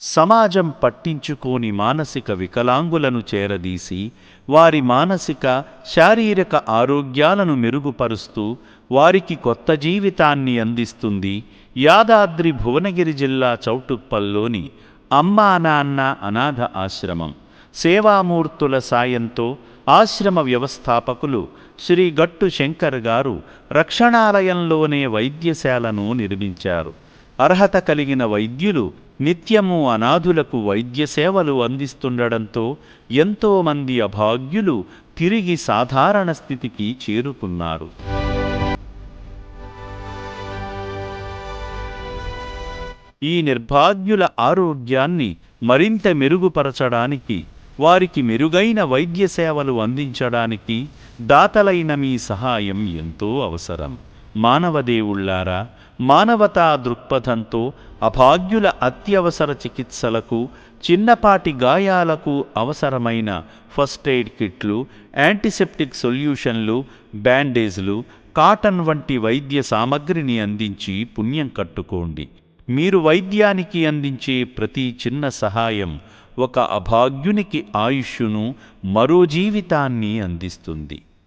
సమాజం పట్టించుకోని మానసిక వికలాంగులను చేరదీసి వారి మానసిక శారీరక ఆరోగ్యాలను మెరుగుపరుస్తూ వారికి కొత్త జీవితాన్ని అందిస్తుంది యాదాద్రి భువనగిరి జిల్లా చౌటుప్పల్లోని అమ్మా నాన్న అనాథ ఆశ్రమం. సేవామూర్తుల సాయంతో ఆశ్రమ వ్యవస్థాపకులు శ్రీ గట్టు శంకర్ గారు రక్షణాలయంలోనే వైద్యశాలను నిర్మించారు. అర్హత కలిగిన వైద్యులు నిత్యము అనాథులకు వైద్య సేవలు అందిస్తుండడంతో ఎంతోమంది అభాగ్యులు తిరిగి సాధారణ స్థితికి చేరుకున్నారు. ఈ నిర్భాగ్యుల ఆరోగ్యాన్ని మరింత మెరుగుపరచడానికి వారికి మెరుగైన వైద్య సేవలు అందించడానికి దాతలైన మీ సహాయం ఎంతో అవసరం. మానవదేవుళ్ళారా మానవతా దృక్పథంతో అభాగ్యుల అత్యవసర చికిత్సలకు చిన్నపాటి గాయాలకు అవసరమైన ఫస్ట్ ఎయిడ్ కిట్లు యాంటీసెప్టిక్ సొల్యూషన్లు బ్యాండేజ్లు కాటన్ వంటి వైద్య సామగ్రిని అందించి పుణ్యం కట్టుకోండి. మీరు వైద్యానికి అందించే ప్రతి చిన్న సహాయం ఒక అభాగ్యునికి ఆయుష్యును మరో జీవితాన్ని అందిస్తుంది.